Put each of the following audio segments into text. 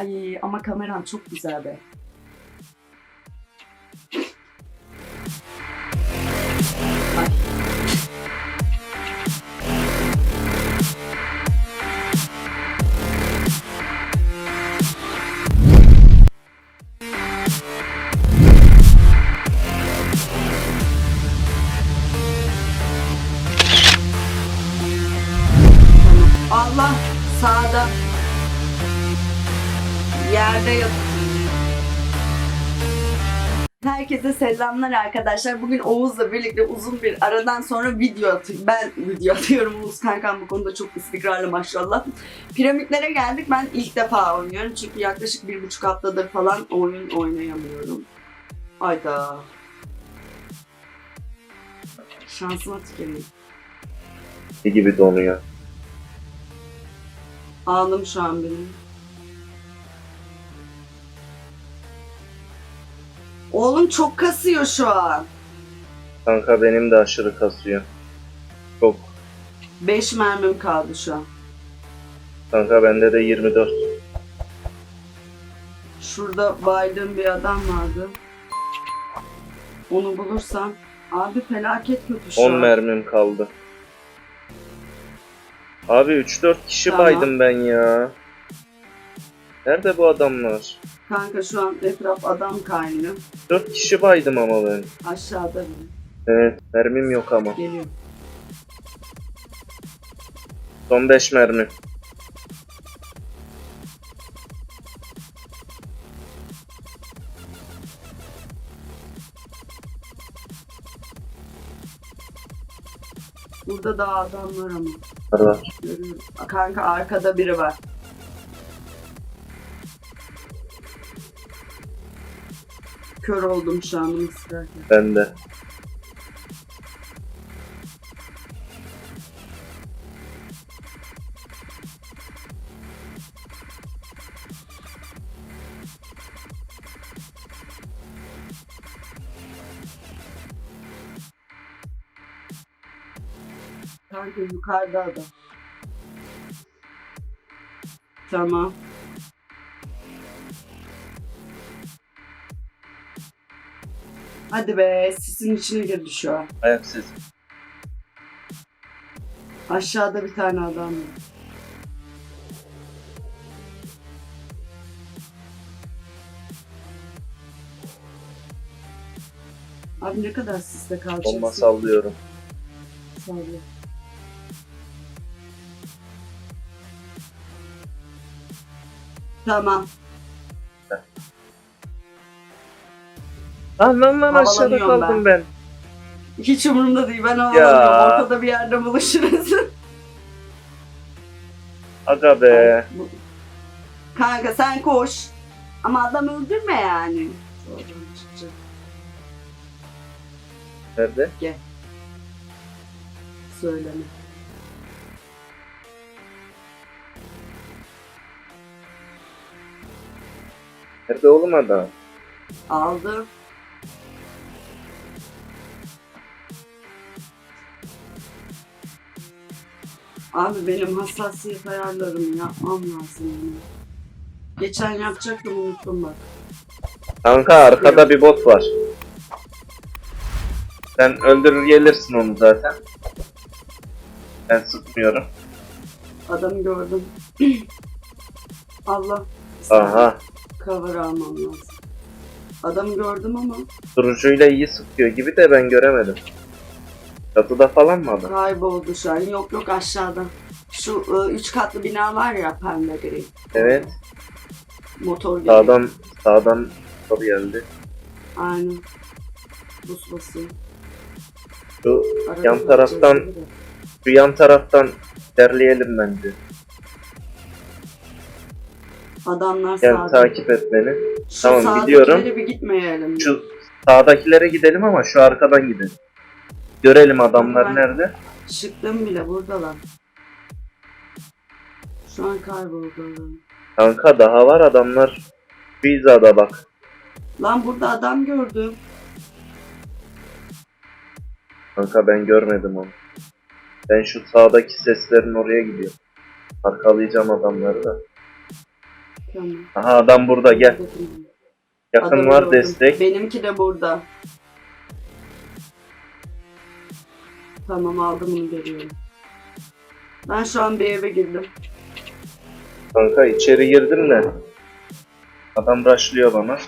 Ay ama kameran çok güzel be. Yerde yat. Herkese selamlar arkadaşlar. Bugün Oğuz'la birlikte uzun bir aradan sonra video atıyorum. Ben video atıyorum. Oğuz kankam bu konuda çok istikrarlı maşallah. Piramitlere geldik. Ben ilk defa oynuyorum. Çünkü yaklaşık bir buçuk haftadır falan oyun oynayamıyorum. Hayda. Şansıma tüküreyim. Ne gibi donuyor. Ağladım şu an benim. Oğlum çok kasıyor şu an. Kanka benim de aşırı kasıyor. Çok. 5 mermim kaldı şu an. Kanka bende de 24. Şurada baydığım bir adam vardı. Onu bulursam. Abi felaket kötü şu 10 an. mermim kaldı. Abi 3-4 kişi Tamam. baydım ben ya. Nerede bu adamlar? Kanka şu an etraf adam kaynıyor. 4 kişi baydım ama ben. Aşağıda biri. Evet mermim yok ama. Geliyor. Son 5 mermi. Burada da adam var ama. Var var. Görüyorum. Kanka arkada biri var. Kör oldum şu an ısrarken. Ben de. Kanka yukarıda adam. Tamam. Hadi be sisin içine girdi şu an. Ayak sesi. Aşağıda bir tane adam var. Abi ne kadar sisle kalacaksın? Bomba sallıyorum. Sallıyor. Tamam. Lan lan lan aşağıda Havalanıyorum kaldım ben. Hiç umurumda değil. Ben havalanıyorum. Ortada bir yerde buluşuruz. Aga be. Kanka sen koş. Ama adam öldürme yani. Nerede? Söyleme. Nerede oğlum adam? Aldı. Abi benim hassasiyet ayarlarım yapmam lazım yani. Geçen yapacaktım unuttum bak. Kanka arkada bir bot var. Sen öldürür gelirsin onu zaten. Ben sıkmıyorum. Adamı gördüm. Allah. Aha. Cover almam lazım. Adamı gördüm ama Durucuyla iyi sıkıyor gibi de ben göremedim. Çatıda falan mı adam? kayboldu şu an. Yok yok aşağıda. Şu ı, üç katlı bina var ya pembe gri. Evet. Motor geliyor. Sağdan sağdan soru geldi. Aynen. Bus basıyor. Şu Arada Yan taraftan- bakacağız gibi de. şu yan taraftan derleyelim bence. Adamlar Gel sağda. takip et beni. Şu Tamam, sağdakilere gidiyorum. bir gitmeyelim. Şu sağdakilere gidelim ama şu arkadan gidelim. Görelim adamlar Ben- nerede. Çıktım bile buradalar. Şu an kayboldu. Kanka daha var adamlar. Şu hizada bak. Lan burada adam gördüm. Kanka ben görmedim onu. Ben şu sağdaki seslerin oraya gidiyorum. Arkalayacağım adamları da. Tamam. Aha adam burada gel. Yakın Adamı var gördüm. destek. Benimki de burada. Tamam aldım bunu geliyorum. Ben şu an bir eve girdim. Kanka içeri girdim de. Adam rushlıyor bana.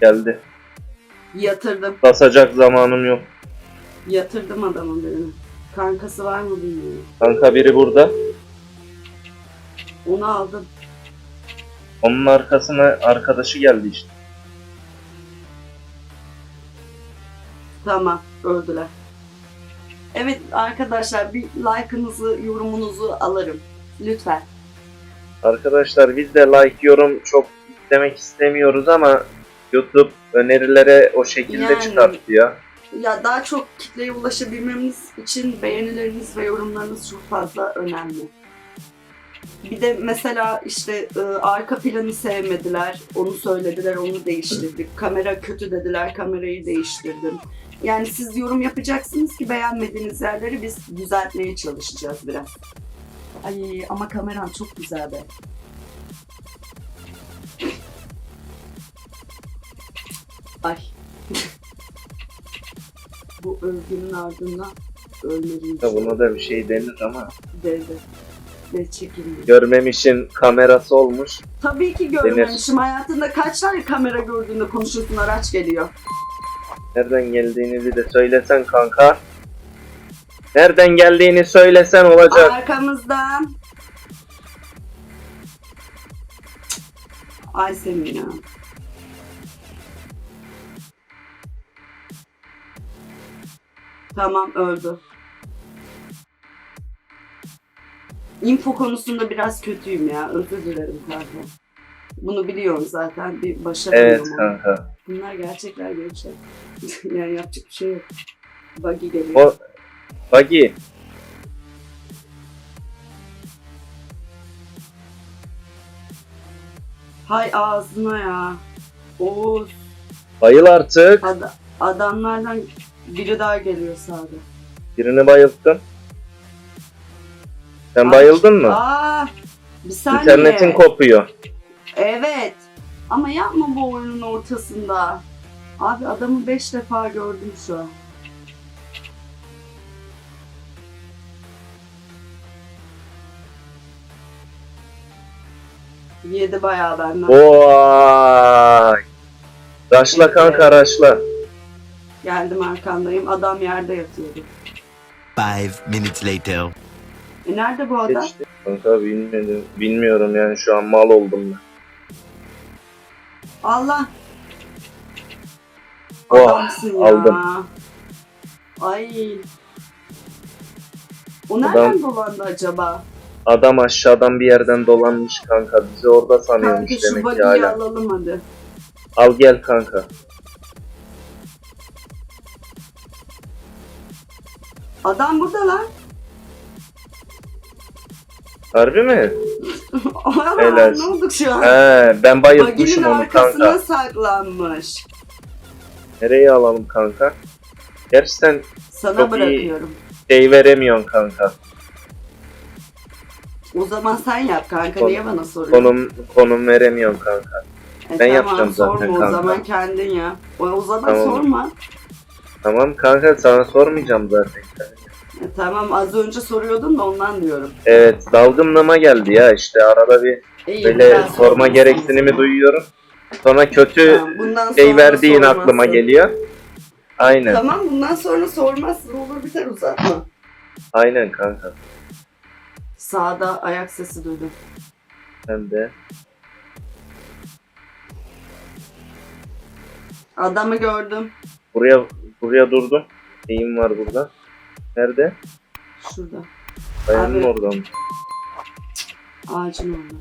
Geldi. Yatırdım. Basacak zamanım yok. Yatırdım adamın birini. Kankası var mı bilmiyorum. Kanka biri burada. Onu aldım. Onun arkasına arkadaşı geldi işte. Tamam öldüler. Evet arkadaşlar bir like'ınızı, yorumunuzu alırım. Lütfen. Arkadaşlar biz de like yorum çok istemek istemiyoruz ama YouTube önerilere o şekilde Yani. çıkartıyor. Ya daha çok kitleye ulaşabilmemiz için beğenileriniz ve yorumlarınız çok fazla önemli. Bir de mesela işte e, arka planı sevmediler, onu söylediler, onu değiştirdik. Kamera kötü dediler, kamerayı değiştirdim. Yani siz yorum yapacaksınız ki beğenmediğiniz yerleri biz düzeltmeye çalışacağız biraz. Ay ama kameram çok güzel be. Ay. Bu övgünün ardından ölmeliyim. Ya Buna da bir şey denir ama Dedi. Ne çekildi. görmemişin kamerası olmuş. Tabii ki görmemişim. Hayatında kaç tane kamera gördüğünde konuşuyorsun araç geliyor. Nereden geldiğini bir de söylesen kanka. Nereden geldiğini söylesen olacak. Arkamızdan. Ay senin ya. Tamam öldü. Info konusunda biraz kötüyüm ya. Özür dilerim kanka. Bunu biliyorum zaten. Bir Evet başaramıyorum onu. kanka. Bunlar gerçekler gerçek. yani yapacak bir şey yok. Buggy geliyor. O Buggy. Hay ağzına ya. Oğuz. Bayıl artık. Ad- adamlardan biri daha geliyor sağda. Birini bayılttım. Sen Ay, bayıldın mı? Aa, bir saniye. İnternetin kopuyor. Evet. Ama yapma bu oyunun ortasında. Abi adamı 5 defa gördüm şu an. Yedi bayağı benden. Vay. Raşla kanka raşla. Geldim arkandayım. Adam yerde yatıyordu. Five minutes later. E nerede bu adam? Kanka bilmedim. Bilmiyorum yani şu an mal oldum ben. Allah. Oh, Adamsın ya. aldım. Ay. O nereden Adam- dolandı acaba? Adam aşağıdan bir yerden dolanmış kanka. Bizi orada sanıyormuş Kanka şu demek ki buggy'yi hala. alalım hadi. Al gel kanka. Adam burada lan. Harbi mi? Helal. ne olduk şu an? He ben bayıltmışım onu arkasına kanka. saklanmış. Nereye alalım kanka? Gerçekten Sana Çok iyi. bırakıyorum. şey veremiyorsun kanka. O zaman sen yap kanka. Niye bana soruyorsun? Konum konum veremiyorsun kanka. E, ben yapacağım sorma zaten o kanka. zaman kendin ya. O, o zaman Tamam. sorma. Tamam kanka sana sormayacağım zaten. E, tamam az önce soruyordun da ondan diyorum. Evet dalgınlığıma geldi ya işte arada bir İyi, böyle biraz sorma sormalısın. gereksinimi duyuyorum. Sonra kötü Tamam, bundan şey sonra verdiğin sormazsın. aklıma geliyor. Aynen. Tamam bundan sonra sormazsın olur biter uzatma. Aynen kanka. Sağda ayak sesi duydum. Sen de. Adamı gördüm. Buraya buraya durdum. Neyim var burada? Nerede? Şurada. Kayanın Abi. orada mı? Ağacın orada.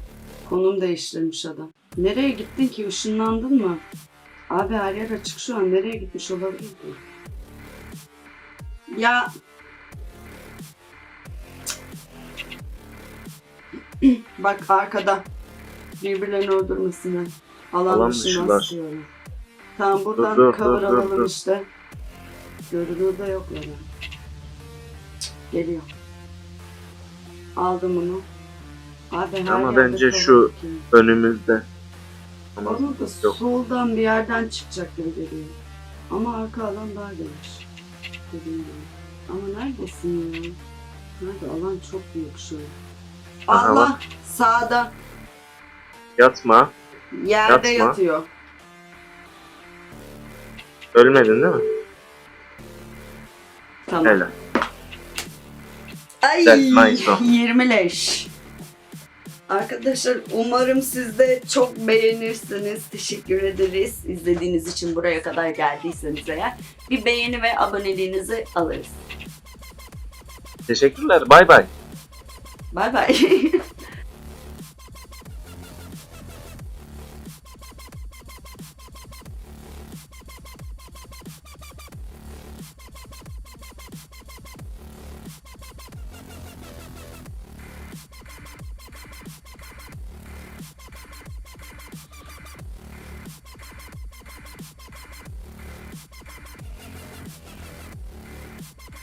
Konum değiştirmiş adam. Nereye gittin ki? Işınlandın mı? Abi her yer açık şu an. Nereye gitmiş olabilir ki? Ya Bak arkada. Birbirlerini öldürmesinler. Alan Alan sıkıyorlar. Tamam buradan Dur, dur, cover dur, dur, alalım dur. işte. Görünür de yok yani. Geliyor. Aldım bunu. Abi her Ama yerde bence şu- ki. Önümüzde. Ama Bana da yok. soldan bir yerden çıkacak gibi geliyor. Ama arka alan daha geniş. Dediğim gibi. Ama neredesin ya? Nerede? Alan çok büyük şu. an. Aha, Allah sağda Yatma. yerde Yatma. yatıyor. Ölmedin değil mi? Tamam. Helal. Ay Güzel, nice o. 20 leş. Arkadaşlar umarım siz de çok beğenirsiniz. Teşekkür ederiz. İzlediğiniz için buraya kadar geldiyseniz eğer bir beğeni ve aboneliğinizi alırız. Teşekkürler. Bay bay. Bay bay.